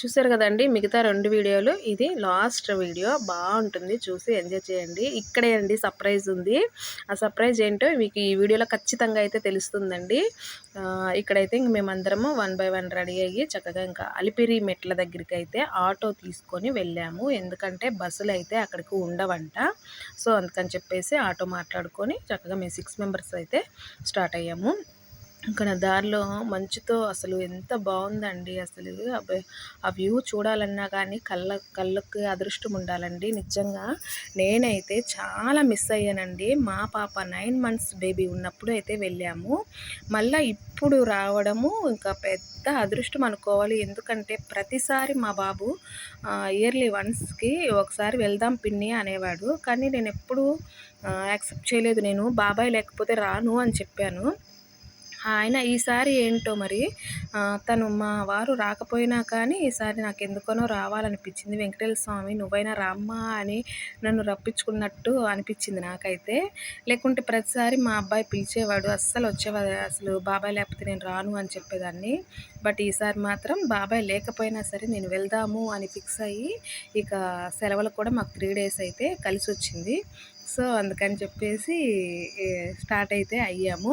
చూసారు కదండి మిగతా రెండు వీడియోలు. ఇది లాస్ట్ వీడియో. బాగుంటుంది. చూసి ఎంజాయ్ చేయండి. ఇక్కడే అండి సర్ప్రైజ్ ఉంది. ఆ సర్ప్రైజ్ ఏంటో మీకు ఈ వీడియోలో ఖచ్చితంగా అయితే తెలుస్తుందండి. ఇక్కడైతే ఇంక మేమందరము వన్ బై వన్ రెడీ అయ్యి చక్కగా ఇంకా అలిపిరి మెట్ల దగ్గరికి అయితే ఆటో తీసుకొని వెళ్ళాము. ఎందుకంటే బస్సులు అయితే అక్కడికి ఉండవంట. సో అందుకని చెప్పేసి ఆటో మాట్లాడుకొని చక్కగా మేము సిక్స్ మెంబర్స్ అయితే స్టార్ట్ అయ్యాము. అక్కడ దారిలో మంచుతో అసలు ఎంత బాగుందండి అసలు. ఆ వ్యూ చూడాలన్నా కానీ కళ్ళ కళ్ళకి అదృష్టం ఉండాలండి నిజంగా. నేనైతే చాలా మిస్ అయ్యానండి. మా పాప నైన్ మంత్స్ బేబీ ఉన్నప్పుడు అయితే వెళ్ళాము. మళ్ళీ ఇప్పుడు రావడము ఇంకా పెద్ద అదృష్టం అనుకోవాలి. ఎందుకంటే ప్రతిసారి మా బాబు ఇయర్లీ వన్స్కి ఒకసారి వెళ్దాం పిన్ని అనేవాడు. కానీ నేను ఎప్పుడూ యాక్సెప్ట్ చేయలేదు. నేను బాబాయ్ లేకపోతే రాను అని చెప్పాను. ఆయన ఈసారి ఏంటో మరి తను మా వారు రాకపోయినా కానీ ఈసారి నాకు ఎందుకనో రావాలనిపించింది. వెంకటేశ్వర స్వామి నువ్వైనా రామ్మా అని నన్ను రప్పించుకున్నట్టు అనిపించింది నాకైతే. లేకుంటే ప్రతిసారి మా అబ్బాయి పిలిచేవాడు అస్సలు వచ్చేవాడు అసలు బాబాయ్ లేకపోతే నేను రాను అని చెప్పేదాన్ని. బట్ ఈసారి మాత్రం బాబాయ్ లేకపోయినా సరే నేను వెళ్దాము అని ఫిక్స్ అయ్యి ఇక సెలవులు కూడా మాకు త్రీ డేస్ అయితే కలిసి వచ్చింది సో అందుకని చెప్పేసి స్టార్ట్ అయితే అయ్యాము.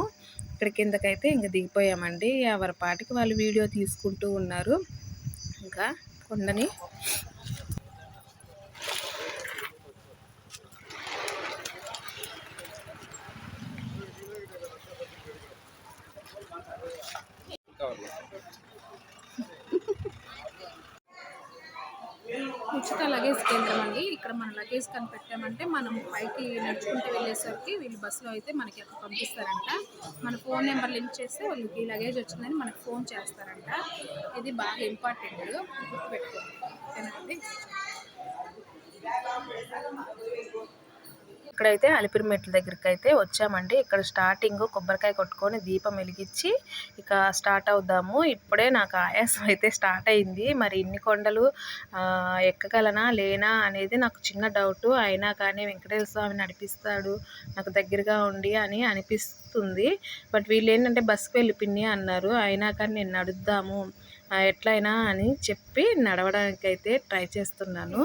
ఇక్కడ కిందకైతే ఇంక దిగిపోయామండి. ఎవరి పాటికి వాళ్ళు వీడియో తీసుకుంటూ ఉన్నారు. ఇంకా కొండని ఉచిత లగేజ్ కేంద్రం అండి ఇక్కడ మన లగేజ్ కనిపెట్టామంటే మనం పైకి నడుచుకుంటూ వెళ్ళేసరికి వీళ్ళు బస్సులో అయితే మనకి అక్కడ పంపిస్తారంట. మన ఫోన్ నెంబర్ లింక్ చేస్తే వాళ్ళకి లగేజ్ వచ్చిందని మనకి ఫోన్ చేస్తారంట. ఇది బాగా ఇంపార్టెంట్ గుర్తుపెట్టుకోండి. ఓకేనండి ఇక్కడైతే అలిపిరి మెట్ల దగ్గరికి అయితే వచ్చామండి. ఇక్కడ స్టార్టింగ్ కొబ్బరికాయ కొట్టుకొని దీపం వెలిగించి ఇక స్టార్ట్ అవుదాము. ఇప్పుడే నాకు ఆయాసం అయితే స్టార్ట్ అయింది. మరి ఇన్ని కొండలు ఎక్కగలనా లేనా అనేది నాకు చిన్న డౌట్ అయినా కానీ వెంకటేశ్వర స్వామి నడిపిస్తాడు నాకు దగ్గరగా ఉండి అని అనిపిస్తుంది. బట్ వీళ్ళు ఏంటంటే బస్సుకు వెళ్ళిపోయి అన్నారు. అయినా కానీ నేను నడుద్దాము ఎట్లయినా అని చెప్పి నడవడానికి అయితే ట్రై చేస్తున్నాను.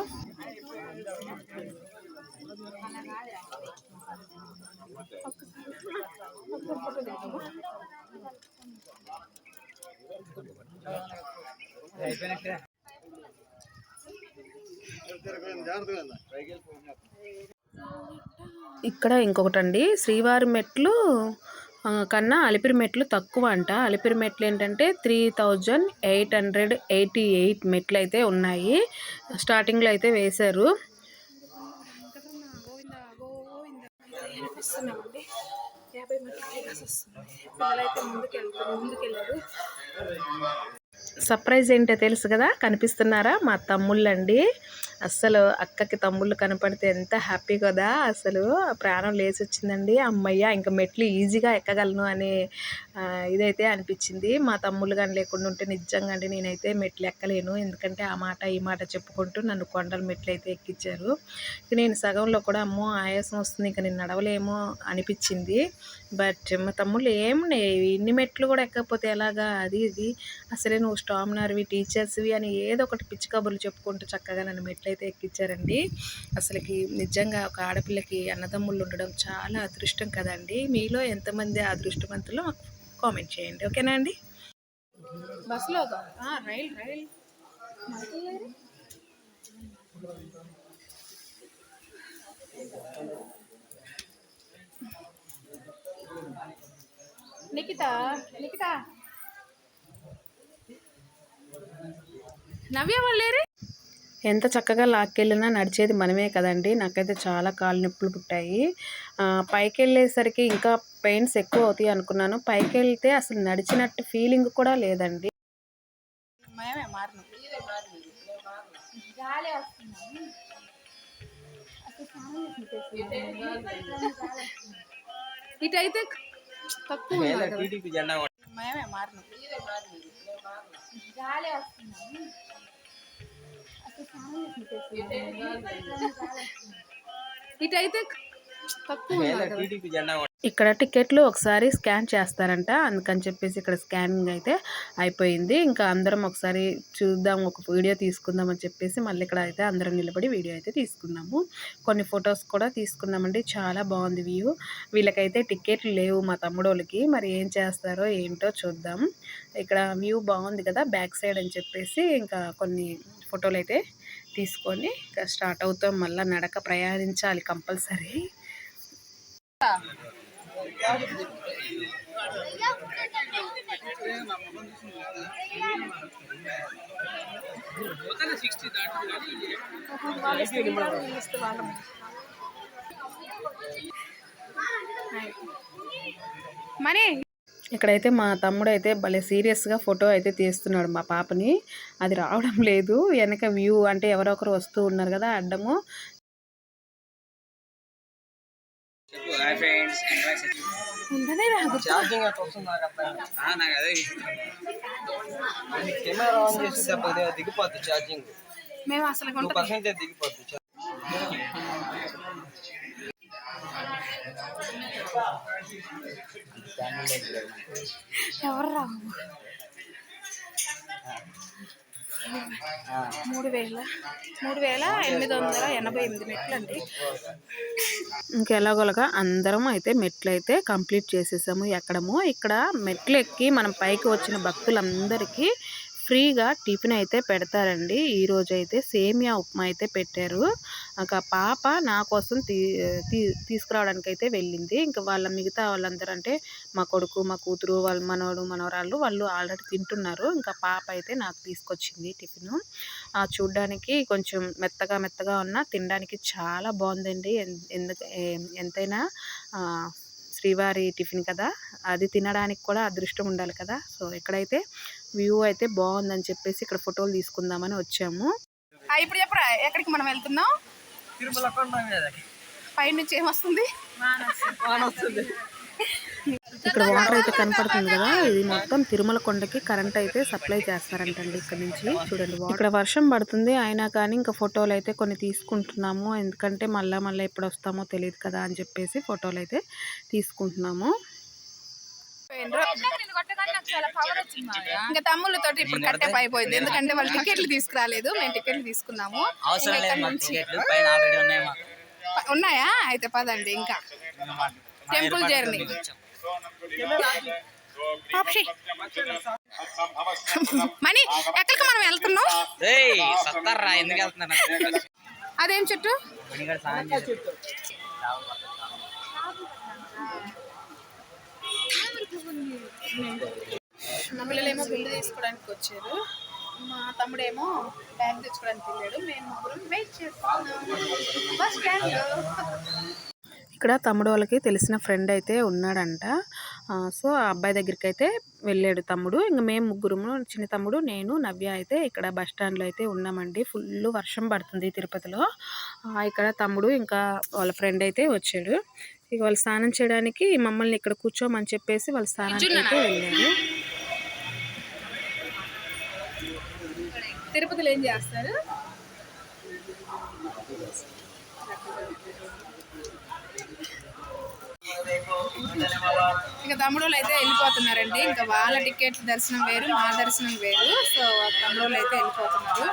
ఇక్కడ ఇంకొకటండి శ్రీవారి మెట్లు కన్నా అలిపిరి మెట్లు తక్కువ అంట అలిపిరి మెట్లు ఏంటంటే three thousand eight hundred eighty eight మెట్లు అయితే ఉన్నాయి. స్టార్టింగ్లో అయితే వేశారు. వస్తున్నామండి యాభై మంది వెళ్ళాల్సి వస్తుంది పిల్లలైతే ముందుకు వెళ్తారు ముందుకు సర్ప్రైజ్ ఏంటో తెలుసు కదా? కనిపిస్తున్నారా? మా తమ్ముళ్ళండి. అస్సలు అక్కకి తమ్ముళ్ళు కనపడితే ఎంత హ్యాపీ కదా. అసలు ప్రాణం లేచి వచ్చిందండి అమ్మయ్య ఇంకా మెట్లు ఈజీగా ఎక్కగలను అనే ఇదైతే అనిపించింది. మా తమ్ముళ్ళు కానీ లేకుండా ఉంటే నిజంగా అండి నేనైతే మెట్లు ఎక్కలేను. ఎందుకంటే ఆ మాట ఈ మాట చెప్పుకుంటూ నన్ను కొండల మెట్లు అయితే ఎక్కించారు నేను సగంలో కూడా అమ్మో ఆయాసం వస్తుంది ఇంకా నేను నడవలేమో అనిపించింది. బట్ మా తమ్ముళ్ళు ఏముండే ఇన్ని మెట్లు కూడా ఎక్కకపోతే ఎలాగా? అది ఇది. అసలే నువ్వు స్టామినర్వి టీచర్స్వి అని ఏదో ఒకటి పిచ్చి కబుర్లు చెప్పుకుంటూ చక్కగా నన్ను మెట్లు అయితే ఎక్కించారండి అసలుకి నిజంగా ఒక ఆడపిల్లకి అన్నదమ్ముళ్ళు ఉండడం చాలా అదృష్టం కదండి. మీలో ఎంతమంది అదృష్టవంతులు అదృష్టవంతులో కామెంట్ చేయండి. ఓకేనా అండి? బస్సులో రైల్ రైల్. నిఖిత నిఖిత. నవ్య వాళ్ళు లేరే? ఎంత చక్కగా లాక్కెళ్ళినా నడిచేది మనమే కదండి. నాకైతే చాలా కాళ్ళు నొప్పులు పుట్టాయి. పైకి వెళ్ళేసరికి ఇంకా పెయిన్స్ ఎక్కువ అవుతాయి అనుకున్నాను. పైకి వెళ్తే అసలు నడిచినట్టు ఫీలింగ్ కూడా లేదండి. మేమే మారినాం గాలి వస్తుంది ఇటైతే తక్కువ మేమే మారినాం. గాలి వస్తుంది ఇటైతే తక్కువ ఇక్కడ టికెట్లు ఒకసారి స్కాన్ చేస్తారంట. అందుకని చెప్పేసి ఇక్కడ స్కానింగ్ అయితే అయిపోయింది. ఇంకా అందరం ఒకసారి చూద్దాం ఒక వీడియో తీసుకుందాం అని చెప్పేసి మళ్ళీ ఇక్కడ అయితే అందరం నిలబడి వీడియో అయితే తీసుకున్నాము. కొన్ని ఫొటోస్ కూడా తీసుకున్నామండి. చాలా బాగుంది వ్యూ. వీళ్ళకైతే టికెట్లు లేవు మా తమ్ముడు వాళ్ళకి మరి ఏం చేస్తారో ఏంటో చూద్దాం. ఇక్కడ వ్యూ బాగుంది కదా బ్యాక్ సైడ్ అని చెప్పేసి ఇంకా కొన్ని ఫోటోలు అయితే తీసుకొని ఇంకా స్టార్ట్ అవుతాం. మళ్ళీ నడక ప్రయాణించాలి కంపల్సరీ. మనీ. ఇక్కడైతే మా తమ్ముడు అయితే భలే సీరియస్గా ఫోటో అయితే తీస్తున్నాడు మా పాపని. అది రావడం లేదు. వెనక వ్యూ అంటే ఎవరో ఒకరు వస్తూ ఉన్నారు కదా అడ్డము. ఛార్జింగ్ నాకు అర్థం కాదు. నాకు అదే కెమెరా ఆన్ చేసి తప్ప దిగిపోద్ది ఛార్జింగ్ మేము అసలు దిగిపోద్ది ఎవరు రావు మూడు వేల మూడు వేల ఎనిమిది వందల ఎనభై ఎనిమిది మెట్లు అండి ఇంకెలాగోలాగా అందరం అయితే మెట్లు అయితే కంప్లీట్ చేసేసాము ఎక్కడము. ఇక్కడ మెట్లు ఎక్కి మనం పైకి వచ్చిన భక్తులందరికీ ఫ్రీగా టిఫిన్ అయితే పెడతారండి. ఈరోజు అయితే సేమియా ఉప్మా అయితే పెట్టారు. ఒక పాప నా కోసం తీ తీ- తీసుకురావడానికి అయితే వెళ్ళింది. ఇంకా వాళ్ళ మిగతా వాళ్ళందరూ అంటే మా కొడుకు మా కూతురు వాళ్ళ మనవడు మనవరాళ్ళు వాళ్ళు ఆల్రెడీ తింటున్నారు. ఇంకా పాప అయితే నాకు తీసుకొచ్చింది టిఫిన్. చూడ్డానికి కొంచెం మెత్తగా మెత్తగా ఉన్న తినడానికి చాలా బాగుందండి. ఎందుకు ఎంతైనా శ్రీవారి టిఫిన్ కదా అది తినడానికి కూడా అదృష్టం ఉండాలి కదా. సో ఇక్కడైతే వ్యూ అయితే బాగుందని చెప్పేసి ఇక్కడ ఫోటోలు తీసుకుందామని వచ్చాము. ఆ, ఇప్పుడు చెప్పరా ఎక్కడికి మనం వెళ్తున్నాం? తిరుమల కొండ మీద పై నుంచి ఏమొస్తుంది? వాన వస్తుంది. ఇక్కడ వాటర్ అయితే కనపడుతుంది కదా ఇది మొత్తం తిరుమల కొండకి కరెంట్ అయితే సప్లై చేస్తారంటండి ఇక్కడ నుంచి. చూడండి. ఇక్కడ వర్షం పడుతుంది అయినా కానీ ఇంకా ఫోటోలు అయితే కొన్ని తీసుకుంటున్నాము. ఎందుకంటే మళ్ళా మళ్ళీ ఎప్పుడు వస్తామో తెలియదు కదా అని చెప్పేసి ఫోటోలు అయితే తీసుకుంటున్నాము. ఇంకా తమ్ముళ్ళతో ఇప్పుడు కట్టే అయిపోయింది. ఎందుకంటే వాళ్ళు టికెట్లు తీసుకురాలేదు. మేము టికెట్లు తీసుకున్నాము. ఉన్నాయి? అయితే పదండి ఇంకా. Temple journey. మణి ఎక్కడికి మనం వెళ్తున్నాం? ఎందుకు వెళ్తున్నారు అదేం చుట్టూ? పిల్లలేమో బిల్లు తీసుకోవడానికి వచ్చారు. మా తమ్ముడేమో బ్యాగ్ తెచ్చుకోవడానికి వెళ్ళాడు. మేము ముగ్గురం వెయిట్ చేస్తున్నాము బస్ స్టాండ్. ఇక్కడ తమ్ముడు వాళ్ళకి తెలిసిన ఫ్రెండ్ అయితే ఉన్నాడంట. సో ఆ అబ్బాయి దగ్గరికి అయితే వెళ్ళాడు తమ్ముడు. ఇంకా మేము ముగ్గురము చిన్న తమ్ముడు నేను నవ్య అయితే ఇక్కడ బస్ స్టాండ్లో అయితే ఉన్నామండి. ఫుల్ వర్షం పడుతుంది తిరుపతిలో. ఇక్కడ తమ్ముడు ఇంకా వాళ్ళ ఫ్రెండ్ అయితే వచ్చాడు. ఇక వాళ్ళు స్నానం చేయడానికి మమ్మల్ని ఇక్కడ కూర్చోమని చెప్పేసి వాళ్ళ స్నానానికి అయితే వెళ్ళారు. తిరుపతిలో ఏం చేస్తారు? ఇక తమ్ముడు అయితే వెళ్ళిపోతున్నారండి. ఇంకా వాళ్ళ టికెట్ దర్శనం వేరు మా దర్శనం వేరు. సో తమ్ముడు వాళ్ళు అయితే వెళ్ళిపోతున్నారు.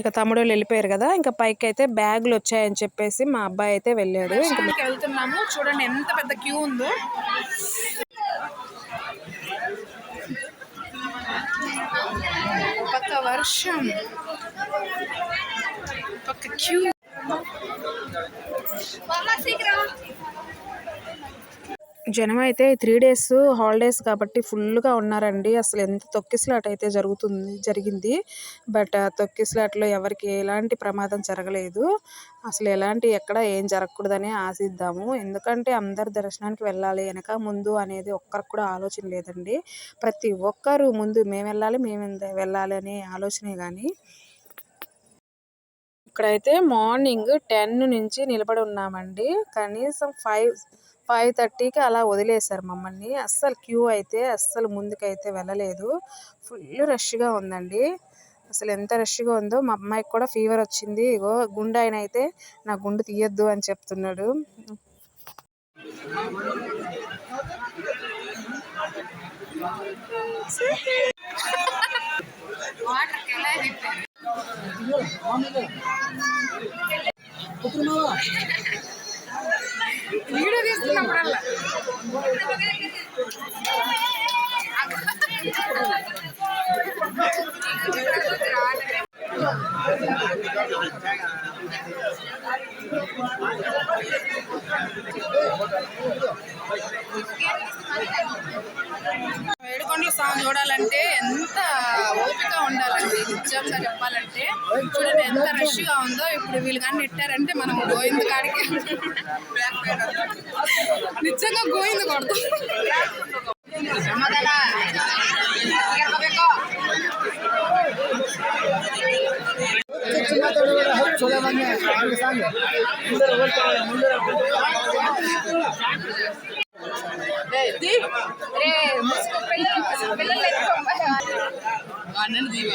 ఇక తమ్ముడు వాళ్ళు వెళ్ళిపోయారు కదా ఇంకా పైకి అయితే బ్యాగులు వచ్చాయని చెప్పేసి మా అబ్బాయి అయితే వెళ్ళాడు. ఇంకా వెళ్తున్నాము. చూడండి ఎంత పెద్ద క్యూ ఉందో. పక్క వర్షం. పక్క క్యూ. జనం అయితే త్రీ డేస్ హాలిడేస్ కాబట్టి ఫుల్గా ఉన్నారండి. అసలు ఎంత తొక్కిసలాట అయితే జరుగుతుంది జరిగింది. బట్ ఆ తొక్కిసలాటలో ఎవరికి ఎలాంటి ప్రమాదం జరగలేదు. అసలు ఎలాంటి ఎక్కడ ఏం జరగకూడదని ఆశిద్దాము. ఎందుకంటే అందరు దర్శనానికి వెళ్ళాలి. వెనక ముందు అనేది ఒక్కరికి కూడా ఆలోచన లేదండి. ప్రతి ఒక్కరు ముందు మేము వెళ్ళాలి మేము వెళ్ళాలి అనే ఆలోచనే కానీ ఇక్కడైతే మార్నింగ్ టెన్ నుంచి నిలబడి ఉన్నామండి. కనీసం ఫైవ్ ఫైవ్ థర్టీకి అలా వదిలేశారు మమ్మల్ని. అస్సలు క్యూ అయితే అస్సలు ముందుకైతే వెళ్ళలేదు. ఫుల్ రష్గా ఉందండి. అసలు ఎంత రష్గా ఉందో మా అమ్మాయికి కూడా ఫీవర్ వచ్చింది. ఇగో గుండె ఆయన అయితే నా గుండు తీయొద్దు అని చెప్తున్నాడు. వాటర్ వీడియో తీస్తున్నప్పుడల్లా వేడుకొండల సాంగ్ చూడాలంటే ఎంత ఓపిక ఉండాలండి నిజంగా చెప్పాలంటే. ఎంత రష్గా ఉందో ఇప్పుడు వీళ్ళు కానీ నెట్టారంటే మనం గోవింద్ కాడికి నిజంగా గోవింద్ కొడతాం. నేను గుర్తు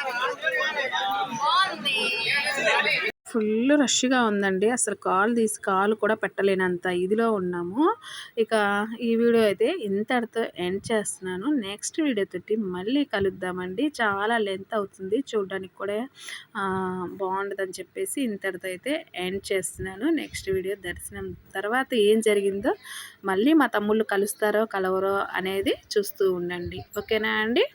ఫుల్ రష్గా ఉందండి. అసలు కాల్ తీసి కాలు కూడా పెట్టలేనంత ఇదిలో ఉన్నాము. ఇక ఈ వీడియో అయితే ఇంతటితో ఎండ్ చేస్తున్నాను. నెక్స్ట్ వీడియో తోటి మళ్ళీ కలుద్దామండి. చాలా లెంత్ అవుతుంది. చూడడానికి కూడా ఆ, బాగుండదని చెప్పేసి ఇంతటితో అయితే ఎండ్ చేస్తున్నాను. నెక్స్ట్ వీడియో దర్శనం తర్వాత ఏం జరిగిందో మళ్ళీ మా తమ్ముళ్ళు కలుస్తారో కలవరో అనేది చూస్తూ ఉండండి. ఓకేనా అండి?